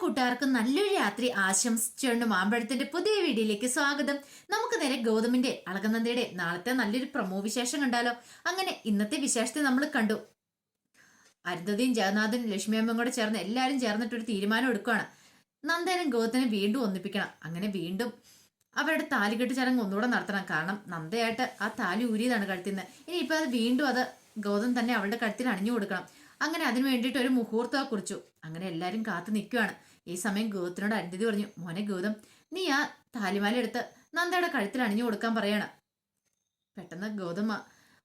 കൂട്ടുകാർക്കും നല്ലൊരു രാത്രി ആശംസിച്ചുകൊണ്ട് മാമ്പഴത്തിന്റെ പുതിയ വീഡിയോയിലേക്ക് സ്വാഗതം. നമുക്ക് നേരെ ഗൗതമിന്റെ അളകനന്ദയുടെ നാളത്തെ നല്ലൊരു പ്രമോ വിശേഷം കണ്ടാലോ? അങ്ങനെ ഇന്നത്തെ വിശേഷത്തെ നമ്മൾ കണ്ടു. അരുന്ധതിയും ജഗന്നാഥനും ലക്ഷ്മിയമ്മയും കൂടെ ചേർന്ന് എല്ലാവരും ചേർന്നിട്ട് ഒരു തീരുമാനം എടുക്കുകയാണ് നന്ദനും ഗൗതത്തിനെ വീണ്ടും ഒന്നിപ്പിക്കണം. അങ്ങനെ വീണ്ടും അവരുടെ താലികെട്ട് ചടങ്ങ് ഒന്നുകൂടെ നടത്തണം. കാരണം നന്ദയായിട്ട് ആ താലി ഊരിയതാണ് കഴുത്തിന്ന്. ഇനിയിപ്പോൾ അത് വീണ്ടും അത് ഗൗതം തന്നെ അവളുടെ കഴുത്തിൽ അണിഞ്ഞു കൊടുക്കണം. അങ്ങനെ അതിനു വേണ്ടിയിട്ട് ഒരു മുഹൂർത്തം കുറിച്ചു. അങ്ങനെ എല്ലാവരും കാത്തു നിൽക്കുകയാണ് ഈ സമയം ഗൗതത്തിനോട് അരുന്ധതി പറഞ്ഞു മോനെ ഗൗതം നീ ആ താലിമാല എടുത്ത് നന്ദയുടെ കഴുത്തിൽ അണിഞ്ഞു കൊടുക്കാൻ പറയണ. പെട്ടെന്ന് ഗൗതം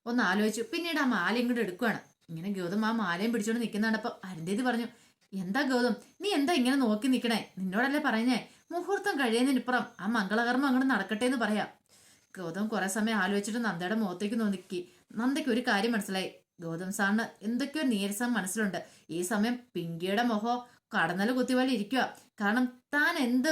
ഒന്ന് ആലോചിച്ചു പിന്നീട് ആ മാല ഇങ്ങോട്ട് എടുക്കുകയാണ് ഇങ്ങനെ ഗൗതം ആ മാലയും പിടിച്ചോണ്ട് നിൽക്കുന്നുണ്ടപ്പോൾ അരുന്ധതി പറഞ്ഞു എന്താ ഗൗതം നീ എന്താ ഇങ്ങനെ നോക്കി നിൽക്കണേ നിന്നോടല്ലേ പറഞ്ഞേ മുഹൂർത്തം കഴിയുന്നതിനിപ്പുറം ആ മംഗളകർമ്മം അങ്ങോട്ട് നടക്കട്ടെ എന്ന് പറയാം. ഗൗതം കുറേ സമയം ആലോചിച്ചിട്ട് നന്ദയുടെ മുഖത്തേക്ക് നോക്കി. നന്ദയ്ക്ക് ഒരു കാര്യം മനസ്സിലായി. ഗൗതം സാറിന് എന്തൊക്കെയോ നീരസം മനസ്സിലുണ്ട്. ഈ സമയം പിങ്കിയുടെ മുഖം കടന്നൽ കുത്തി പോലെ ഇരിക്കുക കാരണം താൻ എന്ത്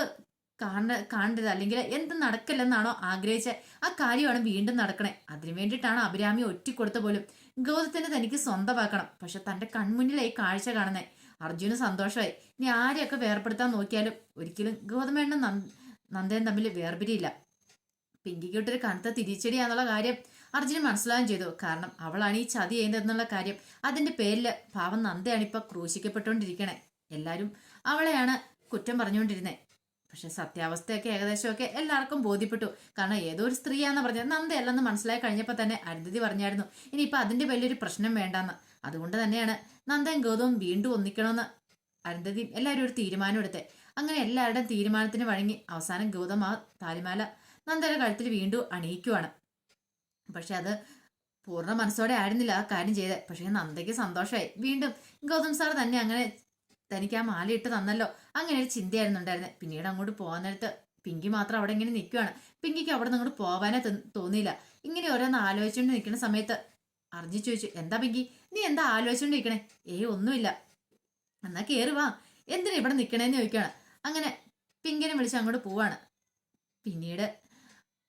കാണ കാണരുത് അല്ലെങ്കിൽ എന്ത് നടക്കില്ലെന്നാണോ ആഗ്രഹിച്ച ആ കാര്യമാണ് വീണ്ടും നടക്കണേ. അതിനു വേണ്ടിയിട്ടാണ് അഭിരാമി ഒറ്റിക്കൊടുത്ത പോലും. ഗൗതത്തിന് തനിക്ക് സ്വന്തമാക്കണം. പക്ഷെ തന്റെ കൺമുന്നിലായി കാഴ്ച കാണുന്നേ. അർജുന് സന്തോഷമായി. ഇനി ആരെയൊക്കെ വേർപ്പെടുത്താൻ നോക്കിയാലും ഒരിക്കലും ഗൗതമേണ്ണ നന്ദനും തമ്മിൽ വേർപിരിയില്ല. പിങ്കിക്കൊട്ടൊരു കനത്ത തിരിച്ചടിയാന്നുള്ള കാര്യം അർജുന് മനസ്സിലാവുകയും ചെയ്തു. കാരണം അവളാണ് ഈ ചതി ചെയ്യുന്നതെന്നുള്ള കാര്യം അതിന്റെ പേരിൽ പാവം നന്ദയാണ് ഇപ്പൊ ക്രൂശിക്കപ്പെട്ടുകൊണ്ടിരിക്കണേ. എല്ലാവരും അവളെയാണ് കുറ്റം പറഞ്ഞുകൊണ്ടിരുന്നത് പക്ഷെ സത്യാവസ്ഥയൊക്കെ ഏകദേശമൊക്കെ എല്ലാവർക്കും ബോധ്യപ്പെട്ടു. കാരണം ഏതോ ഒരു സ്ത്രീയാന്ന് പറഞ്ഞത്. നന്ദയല്ലെന്ന് മനസ്സിലായി കഴിഞ്ഞപ്പോൾ തന്നെ അരുന്ധതി പറഞ്ഞായിരുന്നു ഇനിയിപ്പോൾ അതിന്റെ വലിയൊരു പ്രശ്നം വേണ്ടെന്ന്. അതുകൊണ്ട് തന്നെയാണ് നന്ദയും ഗൗതവും വീണ്ടും ഒന്നിക്കണമെന്ന്. അരുന്ധതിയും എല്ലാവരും ഒരു തീരുമാനം എടുത്തേ. അങ്ങനെ എല്ലാവരുടെയും തീരുമാനത്തിന് വഴങ്ങി അവസാനം ഗൗതം ആ താലിമാല നന്ദയുടെ കഴുത്തിൽ വീണ്ടും അണിയിക്കുവാണ്. പക്ഷെ അത് പൂർണ മനസ്സോടെ ആയിരുന്നില്ല ആ കാര്യം ചെയ്തത് പക്ഷേ നന്ദയ്ക്ക് സന്തോഷമായി. വീണ്ടും ഗൗതം സാർ തന്നെ അങ്ങനെ തനിക്ക് ആ മാല ഇട്ട് തന്നല്ലോ. അങ്ങനെ ഒരു ചിന്തയായിരുന്നു ഉണ്ടായിരുന്നത് പിന്നീട് അങ്ങോട്ട് പോകാൻ നേരത്ത് പിങ്കി മാത്രം അവിടെ ഇങ്ങനെ നിൽക്കുകയാണ് പിങ്കിക്ക് അവിടെ നിന്ന് അങ്ങോട്ട് പോകാനേ തോന്നിയില്ല. ഇങ്ങനെ ഓരോന്ന് ആലോചിച്ചുകൊണ്ട് നിൽക്കുന്ന സമയത്ത് അറിഞ്ഞു ചോദിച്ചു എന്താ പിങ്കി? നീ എന്താ ആലോചിച്ചുകൊണ്ട് നിൽക്കണേ ഏയ് ഒന്നുമില്ല. എന്നാ കയറി വാ. എന്തിനാ ഇവിടെ നിൽക്കണേന്ന് ചോദിക്കുകയാണ് അങ്ങനെ പിങ്കിനെ വിളിച്ച് അങ്ങോട്ട് പോവാണ്. പിന്നീട്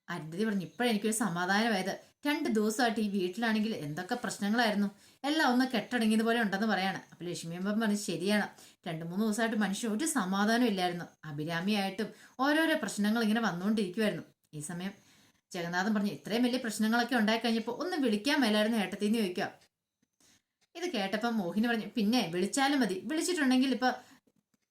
അരുന്ധതി പറഞ്ഞു ഇപ്പോഴെനിക്കൊരു സമാധാനമായത്. രണ്ട് ദിവസമായിട്ട് ഈ വീട്ടിലാണെങ്കിൽ എന്തൊക്കെ പ്രശ്നങ്ങളായിരുന്നു? എല്ലാം ഒന്ന് കെട്ടടങ്ങിയത് പോലെ ഉണ്ടെന്ന് പറയാണ്. അപ്പൊ ലക്ഷ്മിയമ്മ പറഞ്ഞു ശരിയാണ്. രണ്ട് മൂന്ന് ദിവസമായിട്ട് മനുഷ്യൻ ഒരു സമാധാനം ഇല്ലായിരുന്നു. അഭിരാമിയായിട്ടും ഓരോരോ പ്രശ്നങ്ങൾ ഇങ്ങനെ വന്നുകൊണ്ടിരിക്കുമായിരുന്നു ഈ സമയം ജഗന്നാഥൻ പറഞ്ഞു ഇത്രയും വലിയ പ്രശ്നങ്ങളൊക്കെ ഉണ്ടായി കഴിഞ്ഞപ്പോൾ ഒന്ന് വിളിക്കാൻ മേലായിരുന്നു ഏട്ടത്തിന്ന് ചോദിക്കുക. ഇത് കേട്ടപ്പോൾ മോഹിനി പറഞ്ഞു പിന്നെ വിളിച്ചാലും മതി. വിളിച്ചിട്ടുണ്ടെങ്കിൽ ഇപ്പൊ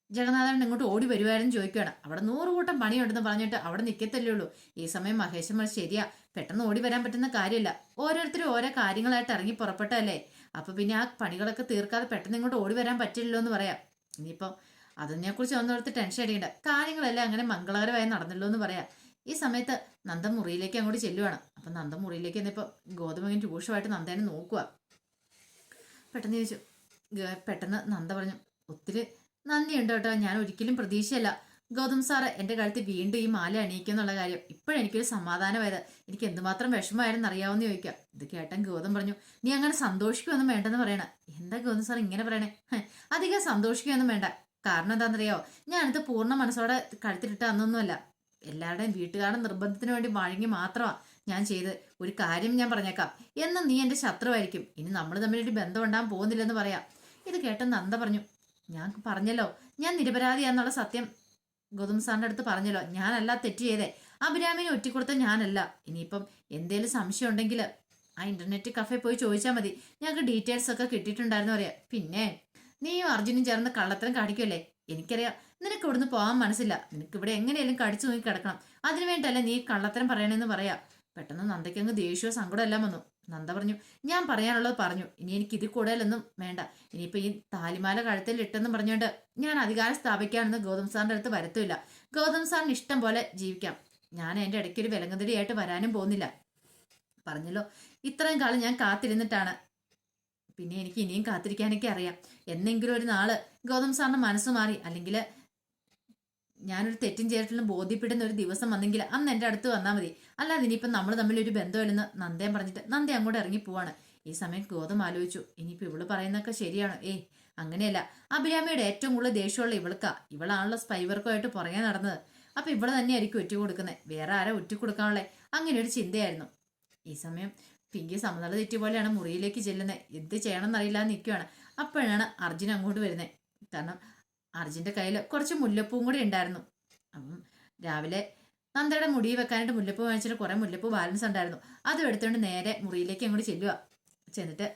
ജഗന്നാഥൻ ഇങ്ങോട്ട് ഓടി വരുമായിരുന്നു ചോദിക്കുകയാണ്. അവിടെ നൂറ് കൂട്ടം പണിയുണ്ടെന്ന് പറഞ്ഞിട്ട് അവിടെ നിൽക്കത്തല്ലേ ഉള്ളൂ. ഈ സമയം മഹേശൻ ശരിയാ പെട്ടെന്ന് ഓടി വരാൻ പറ്റുന്ന കാര്യമില്ല. ഓരോരുത്തരും ഓരോ കാര്യങ്ങളായിട്ട് ഇറങ്ങി പുറപ്പെട്ടല്ലേ അപ്പൊ പിന്നെ ആ പണികളൊക്കെ തീർക്കാതെ പെട്ടെന്ന് ഇങ്ങോട്ട് ഓടി വരാൻ പറ്റില്ലല്ലോ എന്ന് പറയാം. ഇനിയിപ്പോ അതിനെക്കുറിച്ച് ഒന്നോർത്ത് ടെൻഷൻ അടിക്കണ്ട. കാര്യങ്ങളെല്ലാം അങ്ങനെ മംഗളകരമായി നടന്നല്ലോ എന്ന് പറയാം. ഈ സമയത്ത് നന്ദ മുറിയിലേക്ക് അങ്ങോട്ട് ചെല്ലുവാണ്. അപ്പൊ നന്ദ മുറിയിലേക്ക് എന്നിപ്പോ ഗോതമകൻ രൂക്ഷമായിട്ട് നന്ദേനെ നോക്കുക പെട്ടെന്ന് ചോദിച്ചു പെട്ടെന്ന് നന്ദ പറഞ്ഞു ഒത്തിരി നന്ദിയുണ്ട് കേട്ടോ ഞാൻ ഒരിക്കലും പ്രതീക്ഷയല്ല. ഗൗതം സാറ് എന്റെ കഴുത്തിൽ വീണ്ടും ഈ മാല അണിയിക്കുന്നുള്ള കാര്യം. ഇപ്പോഴെനിക്കൊരു സമാധാനമായത്. എനിക്ക് എന്തുമാത്രം വിഷമമായിരുന്നു അറിയാവുന്ന ചോദിക്കാം. ഇത് കേട്ടൻ ഗൗതം പറഞ്ഞു നീ അങ്ങനെ സന്തോഷിക്കുകയൊന്നും വേണ്ടെന്ന് പറയണ. എന്താ ഗൗതം സാർ ഇങ്ങനെ പറയണേ? അധികം സന്തോഷിക്കുകയൊന്നും വേണ്ട. കാരണം എന്താണെന്നറിയാവോ? ഞാനിത് പൂർണ മനസ്സോടെ കഴുത്തിലിട്ട് അന്നൊന്നുമല്ല. എല്ലാവരുടെയും വീട്ടുകാരുടെ നിർബന്ധത്തിന് വേണ്ടി വഴങ്ങി മാത്രമാണ് ഞാൻ ചെയ്ത് ഒരു കാര്യം ഞാൻ പറഞ്ഞേക്കാം. എന്നും നീ എന്റെ ശത്രുവായിരിക്കും. ഇനി നമ്മൾ തമ്മിലൊരു ബന്ധം ഉണ്ടാകാൻ പോകുന്നില്ലെന്ന് പറയാം. ഇത് കേട്ട നന്ദ പറഞ്ഞു ഞാൻ പറഞ്ഞല്ലോ. ഞാൻ നിരപരാധിയാന്നുള്ള സത്യം ഗൗതം സാറിന്റെ അടുത്ത് പറഞ്ഞല്ലോ. ഞാനല്ല തെറ്റ് ചെയ്തേ. അഭിരാമിനെ ഒറ്റിക്കൊടുത്ത ഞാനല്ല. ഇനിയിപ്പം എന്തേലും സംശയം ഉണ്ടെങ്കിൽ ആ ഇന്റർനെറ്റ് കഫേ പോയി ചോദിച്ചാൽ മതി. ഞങ്ങൾക്ക് ഡീറ്റെയിൽസ് ഒക്കെ കിട്ടിയിട്ടുണ്ടായിരുന്നു അറിയാം. പിന്നെ നീയും അർജുനും ചേർന്ന് കള്ളത്തരം കാണിക്കുമല്ലേ എനിക്കറിയാം. നിനക്ക് ഇവിടുന്ന് പോകാൻ മനസ്സില്ല. നിനക്ക് ഇവിടെ എങ്ങനെയെങ്കിലും കടിച്ചു നോക്കി കിടക്കണം. അതിനു വേണ്ടിയല്ലേ നീ കള്ളത്തരം പറയണമെന്ന് പറയാം. പെട്ടെന്ന് നന്ദയ്ക്ക് അങ്ങ് ദേഷ്യവും സങ്കടം എല്ലാം വന്നു. നന്ദ പറഞ്ഞു ഞാൻ പറയാനുള്ളത് പറഞ്ഞു. ഇനി എനിക്ക് ഇതിൽ കൂടുതലൊന്നും വേണ്ട. ഇനിയിപ്പോൾ ഈ താലിമാല കഴുത്തിൽ ഇട്ടെന്ന് പറഞ്ഞുകൊണ്ട് ഞാൻ അധികാരം സ്ഥാപിക്കാമെന്ന് ഗൗതം സാറിന്റെ അടുത്ത് വരത്തുമില്ല. ഗൗതം സാറിന് ഇഷ്ടം പോലെ ജീവിക്കാം. ഞാൻ എന്റെ ഇടയ്ക്ക് ഒരു വിലങ്ങതിരിയായിട്ട് വരാനും പോകുന്നില്ല. പറഞ്ഞല്ലോ. ഇത്രയും കാലം ഞാൻ കാത്തിരുന്നിട്ടാണ്. പിന്നെ എനിക്ക് ഇനിയും കാത്തിരിക്കാനൊക്കെ അറിയാം. എന്നെങ്കിലും ഒരു നാൾ ഗൗതം സാറിന്റെ മനസ്സ് മാറി അല്ലെങ്കിൽ ഞാനൊരു തെറ്റും ചെയ്തിട്ടുള്ള ബോധ്യപ്പെടുന്ന ഒരു ദിവസം വന്നെങ്കിൽ അന്ന് എന്റെ അടുത്ത് വന്നാൽ മതി. അല്ലാതെ ഇനിയിപ്പം നമ്മൾ തമ്മിൽ ഒരു ബന്ധമില്ലെന്ന് നന്ദയം പറഞ്ഞിട്ട് നന്ദ അങ്ങോട്ട് ഇറങ്ങി പോവാണ്. ഈ സമയം ഗോതം ആലോചിച്ചു. ഇനിയിപ്പോൾ ഇവൾ പറയുന്നതൊക്കെ ശരിയാണ്. ഏയ് അങ്ങനെയല്ല. അഭിരാമിയുടെ ഏറ്റവും കൂടുതൽ ദേഷ്യമുള്ള ഇവൾക്കാ. ഇവളാണല്ലോ സ്പൈവർക്കുമായിട്ട് പുറകെ നടന്നത്. അപ്പൊ ഇവൾ തന്നെയായിരിക്കും ഒറ്റ കൊടുക്കുന്നത്. വേറെ ആരെ ഒറ്റ കൊടുക്കാനുള്ളത് അങ്ങനെ ഒരു ചിന്തയായിരുന്നു. ഈ സമയം പിങ്കി സമനില തെറ്റി പോലെയാണ് മുറിയിലേക്ക് ചെല്ലുന്നത്. എന്ത് ചെയ്യണം എന്നറിയില്ല നിൽക്കുകയാണ് അപ്പോഴാണ് അർജുൻ അങ്ങോട്ട് വരുന്നത്. കാരണം അർജുന്റെ കയ്യിൽ കുറച്ച് മുല്ലപ്പൂവും കൂടി ഉണ്ടായിരുന്നു. അപ്പം രാവിലെ നന്ദയുടെ മുടി വെക്കാനായിട്ട് മുല്ലപ്പൂ വാങ്ങിച്ചിട്ട് കുറേ മുല്ലപ്പൂ ബാലൻസ് ഉണ്ടായിരുന്നു. അതും എടുത്തുകൊണ്ട് നേരെ മുറിയിലേക്ക് അങ്ങോട്ട് ചെല്ലുക. ചെന്നിട്ട്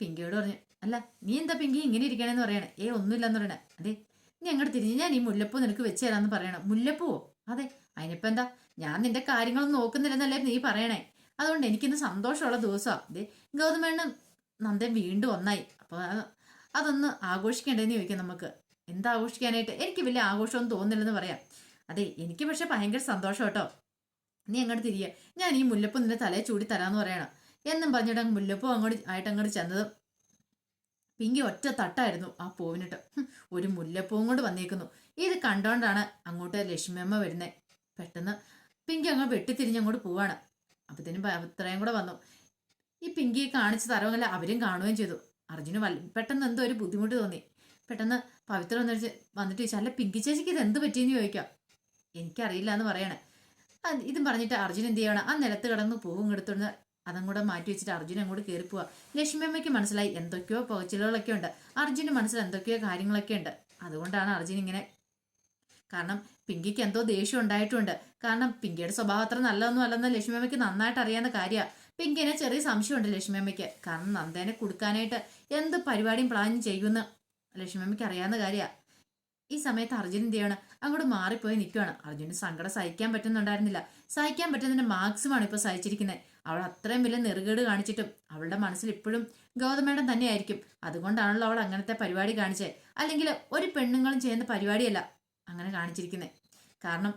പിങ്കിയോട് പറഞ്ഞു അല്ല നീ എന്താ പിങ്കി ഇങ്ങനെ ഇരിക്കണേന്ന് പറയണേ? ഏ ഒന്നുമില്ലെന്ന് പറയണേ. അതെ നീ അങ്ങോട്ട് തിരിഞ്ഞ് ഞാൻ ഈ മുല്ലപ്പൂ നിനക്ക് വെച്ച് തരാമെന്ന് പറയണം. മുല്ലപ്പൂവോ? അതെ അതിനിപ്പോൾ എന്താ? ഞാൻ നിന്റെ കാര്യങ്ങളൊന്നും നോക്കുന്നില്ലെന്നല്ലേ നീ പറയണേ. അതുകൊണ്ട് എനിക്കിന്ന് സന്തോഷമുള്ള ദിവസമാണ് അതെ ഗൗതമേണ്ണം നന്ദൻ വീണ്ടും ഒന്നായി. അപ്പോൾ അത് അതൊന്ന് ആഘോഷിക്കേണ്ടതെന്ന് ചോദിക്കാം നമുക്ക്. എന്താ ആഘോഷിക്കാനായിട്ട്? എനിക്ക് വലിയ ആഘോഷമൊന്നും തോന്നുന്നില്ലെന്ന് പറയാം. അതെ എനിക്ക് പക്ഷെ ഭയങ്കര സന്തോഷം കേട്ടോ. നീ അങ്ങോട്ട് തിരികെ ഞാൻ ഈ മുല്ലപ്പൂ നിന്റെ തലയെ ചൂടി തരാന്ന് പറയണം. എന്നും പറഞ്ഞിട്ട് മുല്ലപ്പൂ അങ്ങോട്ട് ആയിട്ട് അങ്ങോട്ട് ചെന്നത് പിങ്കി ഒറ്റ തട്ടായിരുന്നു ആ പൂവിനിട്ട്. ഒരു മുല്ലപ്പൂവും കൊണ്ട് വന്നേക്കുന്നു. ഇത് കണ്ടോണ്ടാണ് അങ്ങോട്ട് ലക്ഷ്മിയമ്മ വരുന്നത് പെട്ടെന്ന് പിങ്കി അങ്ങ് വെട്ടിത്തിരിഞ്ഞ് അങ്ങോട്ട് പോവാണ്. അപ്പത്തേനും ഇത്രയും കൂടെ വന്നു. ഈ പിങ്കിയെ കാണിച്ച് തരവല്ല അവരും കാണുകയും ചെയ്തു. അർജുന് വല്ല പെട്ടെന്ന് എന്തോ ഒരു ബുദ്ധിമുട്ട് തോന്നി. പെട്ടെന്ന് പവിത്ര വന്നിട്ട് വന്നിട്ട് ചോദിച്ചു അല്ല പിങ്കി ചേച്ചിക്ക് ഇത് എന്ത് പറ്റിയെന്ന് ചോദിക്കാം. എനിക്കറിയില്ല എന്ന് പറയണേ ഇതും പറഞ്ഞിട്ട് അർജുൻ എന്ത് ചെയ്യണം ആ നിലത്ത് കിടന്ന് പൂവും എടുത്തുകൊണ്ട് അതും കൂടെ മാറ്റി വെച്ചിട്ട് അർജുൻ അങ്ങോട്ട് കയറി പോവാ. ലക്ഷ്മി അമ്മയ്ക്ക് മനസ്സിലായി. എന്തൊക്കെയോ പുകച്ചിലുകളൊക്കെ ഉണ്ട്. അർജുന് മനസ്സിൽ എന്തൊക്കെയോ കാര്യങ്ങളൊക്കെ ഉണ്ട്. അതുകൊണ്ടാണ് അർജുൻ ഇങ്ങനെ കാരണം പിങ്കിക്ക് എന്തോ ദേഷ്യം ഉണ്ടായിട്ടുണ്ട്. കാരണം പിങ്കിയുടെ സ്വഭാവം അത്ര നല്ലതൊന്നും അല്ലെന്ന് ലക്ഷ്മി അമ്മയ്ക്ക് നന്നായിട്ട് അറിയാവുന്ന കാര്യമാണ് പിങ്കിനെ ചെറിയ സംശയമുണ്ട് ലക്ഷ്മി അമ്മയ്ക്ക് കാരണം നന്ദേനെ കൊടുക്കാനായിട്ട് എന്ത് പരിപാടിയും പ്ലാൻ ചെയ്യുമെന്ന് ലക്ഷ്മി അമ്മയ്ക്ക് അറിയാവുന്ന കാര്യമാണ് ഈ സമയത്ത് അർജുൻ എന്ത് ചെയ്യണം? അങ്ങോട്ട് മാറിപ്പോയി നിൽക്കുകയാണ് അർജുന് സങ്കടം സഹിക്കാൻ പറ്റുന്നുണ്ടായിരുന്നില്ല. സഹിക്കാൻ പറ്റുന്നതിന്റെ മാക്സിമാണ് ഇപ്പോൾ സഹിച്ചിരിക്കുന്നത് അവൾ അത്രയും വലിയ നെറുകേട് കാണിച്ചിട്ടും അവളുടെ മനസ്സിൽ ഇപ്പോഴും ഗൗതമേടം തന്നെയായിരിക്കും. അതുകൊണ്ടാണല്ലോ അവൾ അങ്ങനത്തെ പരിപാടി കാണിച്ചത് അല്ലെങ്കിൽ ഒരു പെണ്ണുങ്ങളും ചെയ്യുന്ന പരിപാടിയല്ല അങ്ങനെ കാണിച്ചിരിക്കുന്നത് കാരണം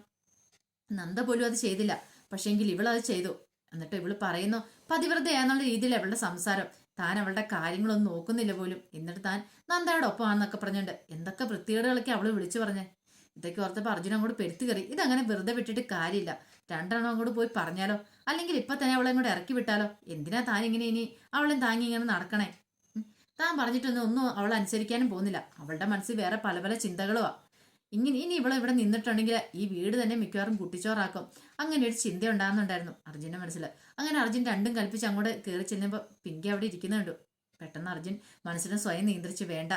നന്ദ പോലും അത് ചെയ്തില്ല. പക്ഷേങ്കിൽ ഇവൾ അത് ചെയ്തു. എന്നിട്ട് ഇവൾ പറയുന്നു പതിവ്രതയാന്നുള്ള രീതിയിൽ അവളുടെ സംസാരം. താൻ അവളുടെ കാര്യങ്ങളൊന്നും നോക്കുന്നില്ല പോലും. എന്നിട്ട് താൻ നന്ദയുടെ ഒപ്പമാണെന്നൊക്കെ പറഞ്ഞുണ്ട് എന്തൊക്കെ വൃത്തികേടുകളൊക്കെ അവൾ വിളിച്ചു പറഞ്ഞേ? ഇതൊക്കെ ഓർത്തപ്പോൾ അർജുൻ അങ്ങോട്ട് പെരുത്തു കയറി. ഇതങ്ങനെ വെറുതെ വിട്ടിട്ട് കാര്യമില്ല. രണ്ടെണ്ണം അങ്ങോട്ട് പോയി പറഞ്ഞാലോ? അല്ലെങ്കിൽ ഇപ്പൊ തന്നെ അവളെ അങ്ങോട്ട് ഇറക്കി വിട്ടാലോ? എന്തിനാ താൻ ഇങ്ങനെ ഇനി അവളെ താങ്ങി ഇങ്ങനെ നടക്കണേ. താൻ പറഞ്ഞിട്ടൊന്നും ഒന്നും അവൾ അനുസരിക്കാനും പോകുന്നില്ല. അവളുടെ മനസ്സിൽ വേറെ പല പല ചിന്തകളുമാ ഇങ്ങനെ ഇനി ഇവളെ ഇവിടെ നിന്നിട്ടുണ്ടെങ്കിൽ ഈ വീട് തന്നെ മിക്കവാറും കുട്ടിച്ചോറാക്കും. അങ്ങനെ ഒരു ചിന്ത ഉണ്ടാകുന്നുണ്ടായിരുന്നു അർജുന്റെ മനസ്സിൽ അങ്ങനെ അർജുൻ രണ്ടും കൽപ്പിച്ച് അങ്ങോട്ട് കയറി ചെല്ലുമ്പോൾ പിങ്കി അവിടെ ഇരിക്കുന്നുണ്ട് പെട്ടെന്ന് അർജുൻ മനസ്സിനെ സ്വയം നിയന്ത്രിച്ച് വേണ്ട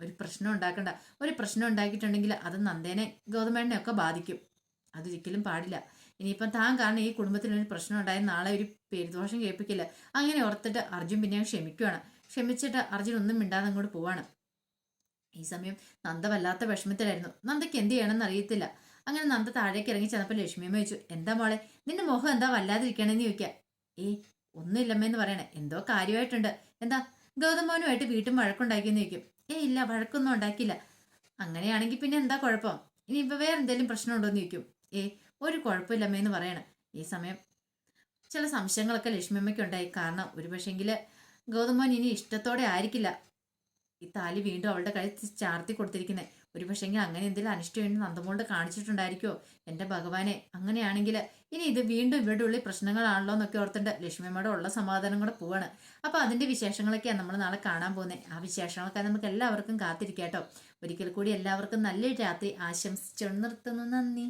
ഒരു പ്രശ്നം ഉണ്ടാക്കണ്ട. ഒരു പ്രശ്നം ഉണ്ടാക്കിയിട്ടുണ്ടെങ്കിൽ അത് നന്ദേനെ ഗൗതമേണ്ണനെ ഒക്കെ ബാധിക്കും. അതൊരിക്കലും പാടില്ല. ഇനിയിപ്പം താൻ കാരണം ഈ കുടുംബത്തിന് ഒരു പ്രശ്നം ഉണ്ടായി നാളെ ഒരു പേരുദോഷം കേൾപ്പിക്കില്ല. അങ്ങനെ ഓർത്തിട്ട് അർജുൻ പിന്നെ ക്ഷമിക്കുകയാണ് ക്ഷമിച്ചിട്ട് അർജുൻ ഒന്നും മിണ്ടാതെ അങ്ങോട്ട് പോവാണ്. ഈ സമയം നന്ദ വല്ലാത്ത വിഷമത്തിലായിരുന്നു. നന്ദയ്ക്ക് എന്ത് ചെയ്യണമെന്ന് അറിയത്തില്ല. അങ്ങനെ നന്ദ താഴേക്ക് ഇറങ്ങി ചെന്നപ്പോൾ ലക്ഷ്മിയമ്മ ചോദിച്ചു എന്താ മോളെ നിന്റെ മുഖം എന്താ വല്ലാതിരിക്കണെന്ന് ചോദിക്കാം? ഏ ഒന്നുമില്ലമ്മയെന്ന് പറയണേ. എന്തോ കാര്യമായിട്ടുണ്ട്. എന്താ ഗൗതമോനുമായിട്ട് വീട്ടും വഴക്കുണ്ടാക്കിയെന്ന് ചോദിക്കും. ഏ ഇല്ല വഴക്കൊന്നും ഉണ്ടാക്കിയില്ല. അങ്ങനെയാണെങ്കിൽ പിന്നെ എന്താ കുഴപ്പം? ഇനി ഇപ്പം വേറെ എന്തെങ്കിലും പ്രശ്നമുണ്ടോന്ന് ചോദിക്കും. ഏ ഒരു കുഴപ്പമില്ലമ്മയെന്ന് പറയണേ. ഈ സമയം ചില സംശയങ്ങളൊക്കെ ലക്ഷ്മിയമ്മയ്ക്ക് ഉണ്ടായി. കാരണം ഒരു പക്ഷേങ്കിൽ ഗൗതമോൻ ഇനി ഇഷ്ടത്തോടെ ആയിരിക്കില്ല. ഈ താലി വീണ്ടും അവളുടെ കൈ ചാർത്തി കൊടുത്തിരിക്കുന്നത് ഒരു പക്ഷേങ്കിൽ അങ്ങനെ എന്തെങ്കിലും അനിഷ്ടമെന്ന് നന്ദമോളോട് കാണിച്ചിട്ടുണ്ടായിരിക്കോ എന്റെ ഭഗവാനെ അങ്ങനെയാണെങ്കിൽ ഇനി ഇത് വീണ്ടും ഇവിടെ ഉള്ളിൽ പ്രശ്നങ്ങളാണല്ലോ എന്നൊക്കെ ഓർത്തിട്ട് ലക്ഷ്മിയമ്മയുടെ ഉള്ള സമാധാനം കൂടെ പോവാണ്. അപ്പോൾ അതിന്റെ വിശേഷങ്ങളൊക്കെയാണ് നമ്മൾ നാളെ കാണാൻ പോകുന്നത് ആ വിശേഷങ്ങളൊക്കെ നമുക്ക് എല്ലാവർക്കും കാത്തിരിക്കാം കേട്ടോ. ഒരിക്കൽ കൂടി എല്ലാവർക്കും നല്ലൊരു രാത്രി ആശംസിച്ചു നിർത്തുന്നു. നന്ദി.